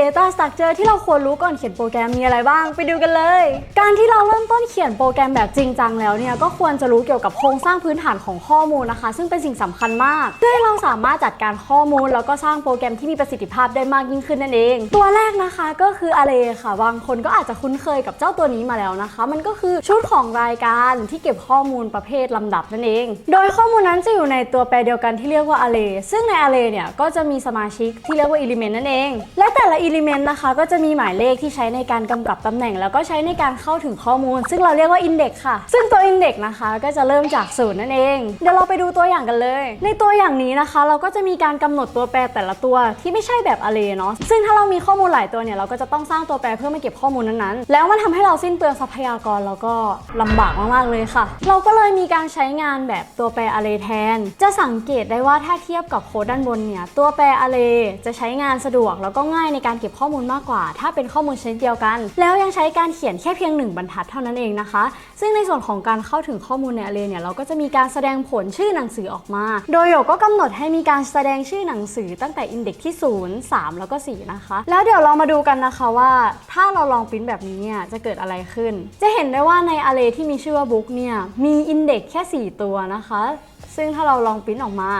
Data Structure ที่เราควรรู้ก่อนเขียนโปรแกรมมีอะไรบ้าง ไปดูกันเลย การที่เราเริ่มต้นเขียนโปรแกรมแบบจริงจังแล้วเนี่ยก็ควรจะรู้เกี่ยวกับโครงสร้างพื้นฐานของข้อมูลนะคะ ซึ่งเป็นสิ่งสำคัญมากเพื่อให้เราสามารถจัดการข้อมูล แล้วก็สร้างโปรแกรมที่มีประสิทธิภาพได้มากยิ่งขึ้นนั่นเอง ตัวแรกนะคะก็คือ Array ค่ะบางคนก็อาจจะคุ้นเคยกับเจ้าตัวนี้มาแล้วนะคะ มันก็คือชุดของรายการที่เก็บข้อมูลประเภทลำดับนั่นเอง โดยข้อมูลนั้นจะอยู่ในตัวแปรเดียวกันที่เรียกว่า array ซึ่งใน array เนี่ยก็จะมีสมาชิกที่เรียกว่า element นั่นเอง และแต่ละ element นะคะ ก็จะมีหมายเลขที่ใช้ในการกำกับตำแหน่ง แล้วก็ใช้ในการเข้าถึงข้อมูล ซึ่งเราเรียกว่า index ค่ะ ซึ่งตัว index นะคะก็จะเริ่มจากศูนย์นั่นเอง เดี๋ยวเราไปดูตัวอย่างกันเลย ในตัวอย่างนี้นะคะ เราก็จะมีการกำหนดตัวแปรแต่ละตัวที่ไม่ใช่แบบ array เนาะซึ่งถ้าเรามีข้อมูลหลายตัวเนี่ยเราก็จะต้องสร้างตัวแปรเพื่อมาเก็บข้อมูลนั้นๆ แล้วมันทำให้เราสิ้นเปลืองทรัพยากรแล้วก็ลำบากมากๆเลยค่ะ เราก็เลยมีการใช้งานแบบตัวแปร array แทน จะสังเกตได้ว่าถ้าเทียบกับโค้ดด้านบนเนี่ยตัวแปร array จะใช้งานสะดวกแล้วก็ง่ายในการการเก็บข้อมูลมากกว่า ถ้าเป็นข้อมูลชนิดเดียวกัน แล้วยังใช้การเขียนแค่เพียงหนึ่งบรรทัดเท่านั้นเองนะคะ ซึ่งในส่วนของการเข้าถึงข้อมูลใน array เนี่ยเราก็จะมีการแสดงผลชื่อหนังสือออกมา โดยโยกก็กำหนดให้มีการแสดงชื่อหนังสือตั้งแต่อินเด็กที่ 0 3 แล้วก็ 4 นะคะ แล้วเดี๋ยวเรามาดูกันนะคะว่า ถ้าเราลองปริ้นแบบนี้เนี่ยจะเกิดอะไรขึ้น จะเห็นได้ว่าใน array ที่มีชื่อว่า book เนี่ยมีอินเด็กแค่ 4 ตัวนะคะ ซึ่งถ้าเราลองปริ้นออกมา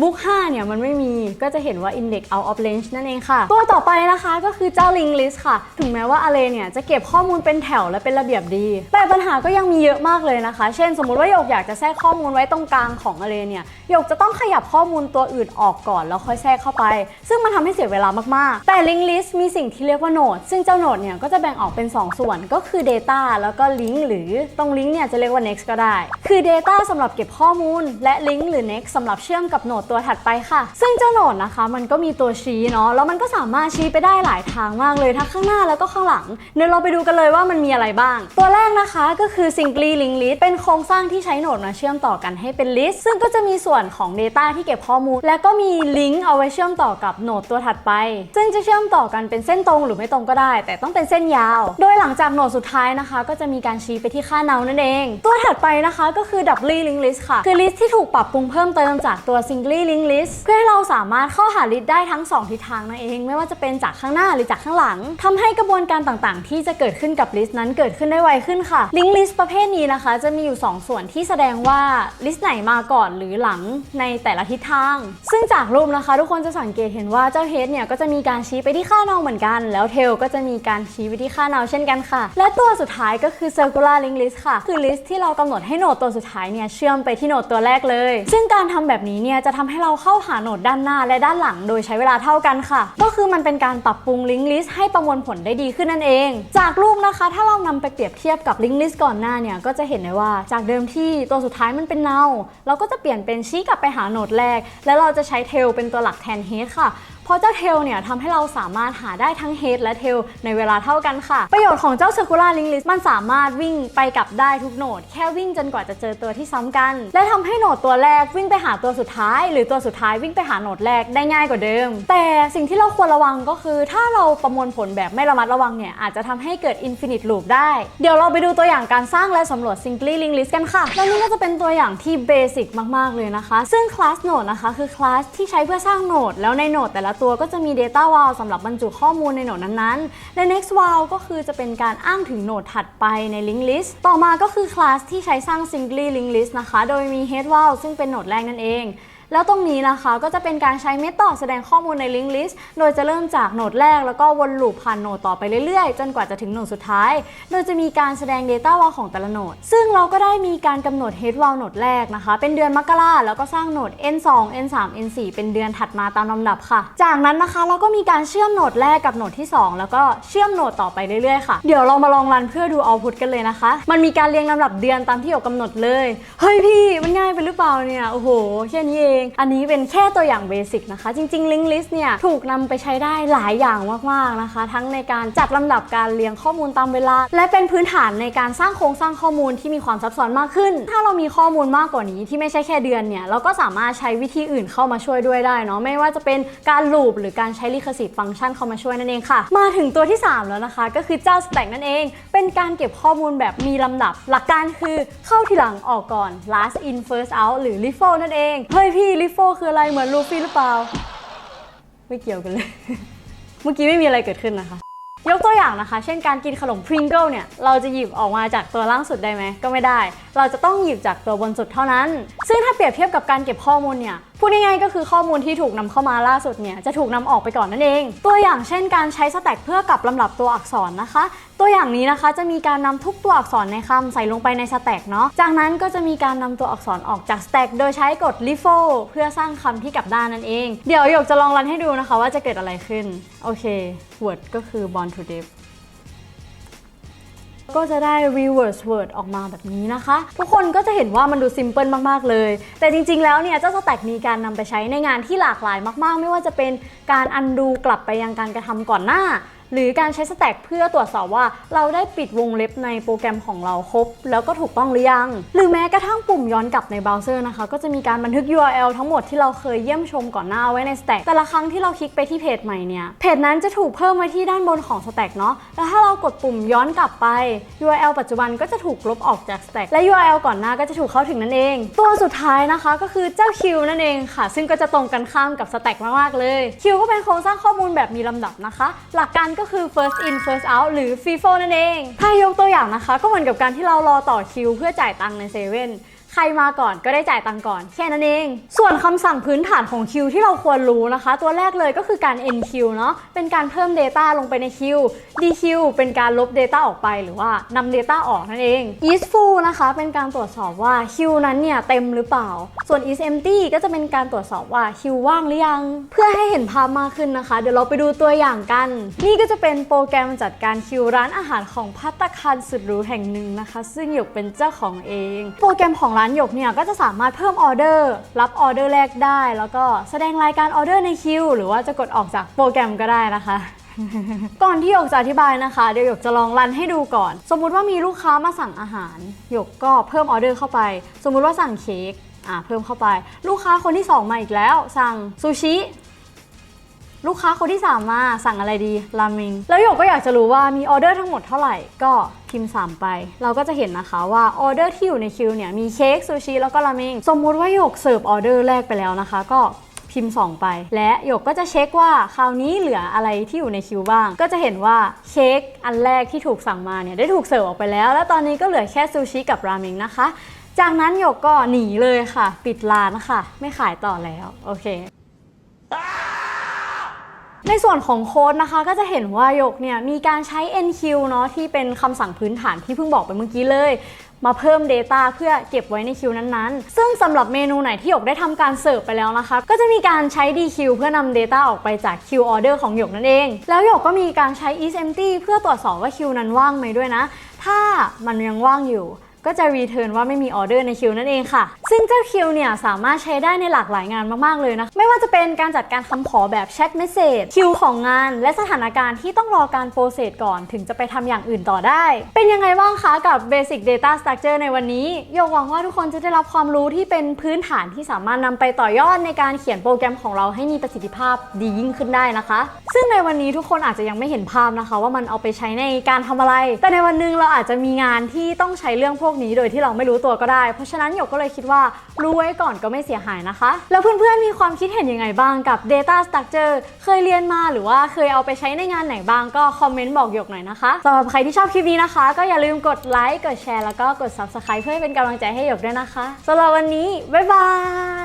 บุ๊ก5เนี่ยมันไม่มีก็จะเห็นว่า index out of range นั่นเองค่ะ ตัวต่อไปนะคะก็คือเจ้า link list ค่ะ ถึงแม้ว่า array เนี่ยจะเก็บข้อมูลเป็นแถวและเป็นระเบียบดี แต่ปัญหาก็ยังมีเยอะมากเลยนะคะ เช่น สมมุติว่าหยกอยากจะแทรกข้อมูลไว้ตรงกลางของ array เนี่ยหยกจะต้องขยับข้อมูลตัวอื่นออกก่อนแล้วค่อยแทรกเข้าไป ซึ่งมันทำให้เสียเวลามากๆ แต่ link list มีสิ่งที่เรียกว่า node ซึ่งเจ้า node เนี่ยก็จะแบ่งออกเป็น 2 ส่วนก็คือ data แล้วก็ link หรือตรง link เนี่ยจะเรียกว่า next ก็ได้ คือ data สำหรับเก็บข้อมูล และ link หรือ next สำหรับเชื่อมกับโนดตัวถัดไปค่ะ ซึ่งเจ้าโหนดนะคะ มันก็มีตัวชี้เนาะแล้วมันก็สามารถชี้ไปได้หลายทางมากเลยทั้งข้างหน้าแล้วก็ข้างหลังเดี๋ยวเราไปดูกันเลยว่ามันมีอะไรบ้าง ตัวแรกนะคะก็คือ singly link list เป็นโครงสร้างที่ใช้โหนดมาเชื่อมต่อกันให้เป็น list ซึ่งก็จะมีส่วนของ data ที่เก็บข้อมูล และก็มี link เอาไว้เชื่อมต่อกับโหนดตัวถัดไป ซึ่งจะเชื่อมต่อกันเป็นเส้นตรงหรือไม่ตรงก็ได้ แต่ต้องเป็นเส้นยาว โดยหลังจากโหนดสุดท้ายนะคะ ก็จะมีการชี้ไปที่ค่าเนานั่นเอง ตัวถัดไปนะคะก็คือ doubly link list ค่ะ คือ list ที่ถูกปรับปรุงเพิ่มเติมจากตัว singly link list เพื่อให้เราสามารถเข้าหา list ได้ทั้ง 2 ทิศทางนั่นเอง ไม่ว่าจะเป็นจากข้างหน้าหรือจากข้างหลังทำให้กระบวนการต่างๆ ที่จะเกิดขึ้นกับ list นั้นเกิดขึ้นได้ไวขึ้นค่ะ link list ประเภทนี้นะคะ จะมีอยู่ 2 ส่วนที่แสดงว่า list ไหนมาก่อนหรือหลังในแต่ละทิศทาง ซึ่งจากรูปนะคะ ทุกคนจะสังเกตเห็นว่าเจ้า head เนี่ยก็จะมีการชี้ไปที่ค่าเนาเหมือนกัน แล้ว tail ก็จะมีการชี้ไปที่ค่าเนาเช่นกันค่ะ และตัวสุดท้ายก็คือ circular link list ค่ะ คือ list ที่เรากำหนดให้โหนดตัวสุดท้ายเนี่ยเชื่อมไปที่โหนดตัวแรกเลย ซึ่งการทำแบบนี้เนี่ยจะททำให้เราเข้าหาโหนดด้านหน้าและด้านหลังโดยใช้เวลาเท่ากันค่ะ ก็คือมันเป็นการปรับปรุง link list ให้ประมวลผลได้ดีขึ้นนั่นเอง จากรูปนะคะ ถ้าเรานำไปเปรียบเทียบกับ link list ก่อนหน้าเนี่ยก็จะเห็นได้ว่าจากเดิมที่ตัวสุดท้ายมันเป็นเนาเราก็จะเปลี่ยนเป็นชี้กลับไปหาโหนดแรก แล้วเราจะใช้ tail เป็นตัวหลักแทน head ค่ะเพราะเจ้าเทลเนี่ยทำให้เราสามารถหาได้ทั้ง head และ tail ในเวลาเท่ากันค่ะ ประโยชน์ของเจ้า circular link list มันสามารถวิ่งไปกลับได้ทุกโหนด แค่วิ่งจนกว่าจะเจอตัวที่ซ้ำกัน และทำให้โหนดตัวแรกวิ่งไปหาตัวสุดท้ายหรือตัวสุดท้ายวิ่งไปหาโหนดแรกได้ง่ายกว่าเดิม แต่สิ่งที่เราควรระวังก็คือ ถ้าเราประมวลผลแบบไม่ระมัดระวังเนี่ยอาจจะทำให้เกิด infinite loop ได้ เดี๋ยวเราไปดูตัวอย่างการสร้างและสำรวจ singly link list กันค่ะ และนี่ก็จะเป็นตัวอย่างที่เบสิกมาก ๆ เลยนะคะ ซึ่ง class node นะคะ คือ class ที่ใช้เพื่อสร้างโหนด แล้วในโหนดแต่ละตัวก็จะมี data val สำหรับบรรจุข้อมูลในโหนดนั้นๆ และ next val ก็คือจะเป็นการอ้างถึงโหนดถัดไปใน link list ต่อมาก็คือ class ที่ใช้สร้าง singly link list นะคะ โดยมี head val ซึ่งเป็นโหนดแรกนั่นเอง แล้วตรงนี้นะคะก็จะเป็นการใช้เมธอดแสดงข้อมูลใน link list โดยจะเริ่มจากโหนดแรกแล้วก็วนลูปผ่านโหนดต่อไปเรื่อยๆ จนกว่าจะถึงโหนดสุดท้าย โดยจะมีการแสดง data val ของแต่ละโหนด ซึ่งเราก็ได้มีการกำหนด head val โหนดแรกนะคะ เป็นเดือนมกราแล้วก็สร้างโหนด n 2 n 3 n 4 เป็นเดือนถัดมาตามลำดับค่ะ จากนั้นนะคะเราก็มีการเชื่อมโหนดแรกกับโหนดที่ 2 แล้วก็เชื่อมโหนดต่อไปเรื่อยๆค่ะ เดี๋ยวเรามาลองรันเพื่อดู output กันเลยนะคะ มันมีการเรียงลำดับเดือนตามที่หยกกำหนดเลย เฮ้ยพี่มันง่ายไปหรือเปล่าเนี่ย โอ้โหแค่นี้เองอันนี้เป็นแค่ตัวอย่างเบสิกนะคะ จริงๆ link list เนี่ยถูกนำไปใช้ได้หลายอย่างมากๆนะคะ ทั้งในการจัดลำดับการเรียงข้อมูลตามเวลา และเป็นพื้นฐานในการสร้างโครงสร้างข้อมูลที่มีความซับซ้อนมากขึ้น ถ้าเรามีข้อมูลมากกว่านี้ที่ไม่ใช่แค่เดือนเนี่ยเราก็สามารถใช้วิธีอื่นเข้ามาช่วยด้วยได้เนาะไม่ว่าจะเป็นการลูปหรือการใช้ recursive function เข้ามาช่วยนั่นเองค่ะ มาถึงตัวที่ 3 แล้วนะคะ ก็คือเจ้า stack นั่นเอง เป็นการเก็บข้อมูลแบบมีลำดับ หลักการคือเข้าทีหลังออกก่อน last in first out หรือ LIFO นั่นเองเฮ้ยพี่ลิฟโวคืออะไรเหมือนลูฟี่หรือเปล่า ไม่เกี่ยวกันเลย เมื่อกี้ไม่มีอะไรเกิดขึ้นนะคะ ยกตัวอย่างนะคะ เช่นการกินขนมพริงเกิลเนี่ย เราจะหยิบออกมาจากตัวล่างสุดได้ไหม ก็ไม่ได้ เราจะต้องหยิบจากตัวบนสุดเท่านั้น ซึ่งถ้าเปรียบเทียบกับการเก็บข้อมูลเนี่ย พูดง่ายๆก็คือข้อมูลที่ถูกนำเข้ามาล่าสุดเนี่ยจะถูกนำออกไปก่อนนั่นเอง ตัวอย่างเช่นการใช้สแต็กเพื่อกลับลำดับตัวอักษรนะคะ ตัวอย่างนี้นะคะจะมีการนำทุกตัวอักษรในคำใส่ลงไปในสแต็กเนาะ จากนั้นก็จะมีการนำตัวอักษรออกจากสแต็กโดยใช้กด l i f o เพื่อสร้างคำที่กลับด้านนั่นเอง เดี๋ยวหยกจะลองรันให้ดูนะคะว่าจะเกิดอะไรขึ้น โอเค word ก็คือ born to deaf ก็จะได้ reverse word ออกมาแบบนี้นะคะ ทุกคนก็จะเห็นว่ามันดูซิมเ l ิลมาก ๆ เลย แต่จริง ๆ แล้วเนี่ย เจ้าสแต็กมีการนำไปใช้ในงานที่หลากหลายมาก ๆ ไม่ว่าจะเป็นการ undo กลับไปยังการกระทำก่อนหน้า หรือการใช้สแต็กเพื่อตรวจสอบว่าเราได้ปิดวงเล็บในโปรแกรมของเราครบ แล้วก็ถูกต้องหรือยัง หรือแม้กระทั่งปุ่มย้อนกลับในเบราว์เซอร์นะคะ ก็จะมีการบันทึก URL ทั้งหมดที่เราเคยเยี่ยมชมก่อนหน้าไว้ในสแต็กแต่ละครั้งที่เราคลิกไปที่เพจใหม่เนี่ยเพจนั้นจะถูกเพิ่มไว้ที่ด้านบนของสแต็กเนาะแล้วถ้าเรากดปุ่มย้อนกลับไป URL ปัจจุบันก็จะถูกลบออกจากสแต็กและ URL ก่อนหน้าก็จะถูกเข้าถึงนั่นเอง ตัวสุดท้ายนะคะก็คือเจ้าคิวนั่นเองค่ะ ซึ่งก็จะตรงกันข้ามกับสแต็กมากๆเลยคิวก็เป็นโครงสร้างข้อมูลแบบมีลำดับนะคะ หลักการก็คือ first in first out หรือ FIFO นั่นเอง ถ้ายกตัวอย่างนะคะ ก็เหมือนกับการที่เรารอต่อคิว เพื่อจ่ายตังค์ในเซเว่น ใครมาก่อนก็ได้จ่ายตังก่อนแค่นั้นเอง ส่วนคำสั่งพื้นฐานของคิวที่เราควรรู้นะคะ ตัวแรกเลยก็คือการ enq เนาะเป็นการเพิ่ม Data ลงไปในคิว dq เป็นการลบ Data ออกไปหรือว่านำ Data ออกนั่นเอง isFull นะคะ เป็นการตรวจสอบว่าคิวนั้นเนี่ยเต็มหรือเปล่า ส่วน isEmpty ก็จะเป็นการตรวจสอบว่าคิวว่างหรือยัง เพื่อให้เห็นภาพมากขึ้นนะคะ เดี๋ยวเราไปดูตัวอย่างกัน นี่ก็จะเป็นโปรแกรมจัดการคิวร้านอาหารของพัตตาคารสุดหรูแห่งหนึ่งนะคะ ซึ่งหยกเป็นเจ้าของเอง โปรแกรมของร้านหยกเนี่ยก็จะสามารถเพิ่มออเดอร์ รับออเดอร์แรกได้ แล้วก็แสดงรายการออเดอร์ในคิวหรือว่าจะกดออกจากโปรแกรมก็ได้นะคะ ก่อนที่หยกจะอธิบายนะคะ เดี๋ยวหยกจะลองรันให้ดูก่อน สมมุติว่ามีลูกค้ามาสั่งอาหารหยกก็เพิ่มออเดอร์เข้าไป สมมุติว่าสั่งเค้กอ่าเพิ่มเข้าไป ลูกค้าคนที่สองมาอีกแล้ว สั่งซูชิ ลูกค้าคนที่3มาสั่งอะไรดีราเมงแล้วหยกก็อยากจะรู้ว่ามีออเดอร์ทั้งหมดเท่าไหร่ก็พิมพ์ 3 ไป เราก็จะเห็นนะคะว่าออเดอร์ที่อยู่ในคิวเนี่ยมีเค้กซูชิแล้วก็ราเมงสมมุติว่าหยกเสิร์ฟออเดอร์แรกไปแล้วนะคะ ก็พิมพ์ 2 ไป และหยกก็จะเช็คว่าคราวนี้เหลืออะไรที่อยู่ในคิวบ้าง ก็จะเห็นว่าเค้กอันแรกที่ถูกสั่งมาเนี่ยได้ถูกเสิร์ฟออกไปแล้ว แล้วตอนนี้ก็เหลือแค่ซูชิกับราเมงนะคะ จากนั้นหยกก็หนีเลยค่ะ ปิดร้านค่ะ ไม่ขายต่อแล้วโอเค ในส่วนของโค้ดนะคะก็จะเห็นว่าหยกเนี่ยมีการใช้ NQ เนาะที่เป็นคำสั่งพื้นฐานที่เพิ่งบอกไปเมื่อกี้เลยมาเพิ่ม Data เพื่อเก็บไว้ในคิวนั้นๆ ซึ่งสำหรับเมนูไหนที่หยกได้ทำการเสิร์ฟไปแล้วนะคะ ก็จะมีการใช้ DQ เพื่อนำ Data ออกไปจาก Q order ของหยกนั่นเอง แล้วหยกก็มีการใช้ isEmpty เพื่อตรวจสอบว่าคิวนั้นว่างไหมด้วยนะ ถ้ามันยังว่างอยู่ ก็จะรีเทิร์นว่าไม่มีออเดอร์ในคิวนั่นเองค่ะ ซึ่งเจ้าคิวเนี่ยสามารถใช้ได้ในหลากหลายงานมาก ๆ เลยนะ ไม่ว่าจะเป็นการจัดการคำขอแบบแชทเมสเซจคิวของงาน และสถานการณ์ที่ต้องรอการโปรเซสก่อน ถึงจะไปทำอย่างอื่นต่อได้ เป็นยังไงบ้างคะกับ Basic Data Structure ในวันนี้โยกหวังว่าทุกคนจะได้รับความรู้ที่เป็นพื้นฐานที่สามารถนำไปต่อยอดในการเขียนโปรแกรมของเราให้มีประสิทธิภาพดียิ่งขึ้นได้นะคะ ซึ่งในวันนี้ทุกคนอาจจะยังไม่เห็นภาพนะคะ ว่ามันเอาไปใช้ในการทำอะไร แต่ในวันหนึงเราอาจจะมีงานที่ต้องใช้เรื่องพวกนี้โดยที่เราไม่รู้ตัวก็ได้ เพราะฉะนั้นหยกก็เลยคิดว่ารู้ไว้ก่อนก็ไม่เสียหายนะคะ แล้วเพื่อนๆมีความคิดเห็นยังไงบ้างกับ Data Structure เคยเรียนมาหรือว่าเคยเอาไปใช้ในงานไหนบ้างก็คอมเมนต์บอกหยกหน่อยนะคะสำหรับใครที่ชอบคลิปนี้นะคะ ก็อย่าลืมกดไลค์กดแชร์แล้วก็กด Subscribe เพื่อเป็นกำลังใจให้หยกด้วยนะคะสำหรับวันนี้บ๊ายบาย